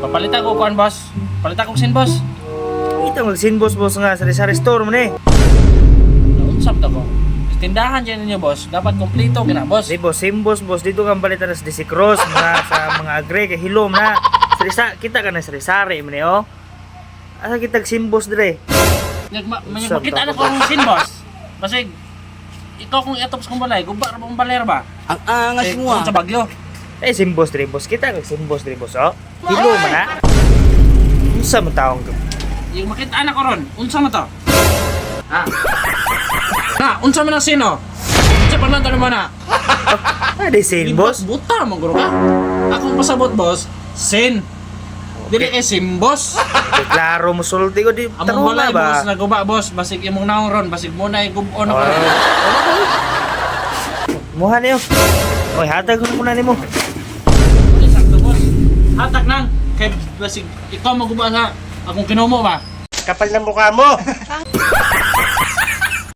Palitan ko kuan boss. Palitan ko sin boss. Ito magsin boss boss nga sa sa store mo ni. Unsap to ko. Tindahan dyan ninyo boss. Dapat kompleto gina boss. Di boss, sim boss boss dito kang balitan na sa DC Cross mga sa mga agre kay hilom na. Sarisa, kita ka na sa Rizare mo ni oh. Asa kita sim boss dire? Nagma, makita na ko ang sin boss. Basig ikaw kung itops kong balay, guba ra bang baler ba? Ang angas Eh, mo ah. sa bagyo. Eh sim boss dire boss, kita ka sim boss dire boss oh. Hilom na. Unsa mo taong ka? Yung makita na ko ron, unsa man to? Ha? Ha, unsa man ang sino? Unsa pa lang tanong na? Ah, di sin boss. Buta mo guro ka. Akong pasabot boss, sin. Dili kay sim boss. Klaro mo sulti ko di Among tarong balay na ba? boss, naguba boss, basig imong naong ron, basig mo na igubon ako. Oh. Muha niyo. Oy, hatag ko na nimo. Sakto boss. Hatak nang kay basig ikaw maguba nga akong kinumo ba? Kapal ng mukha mo.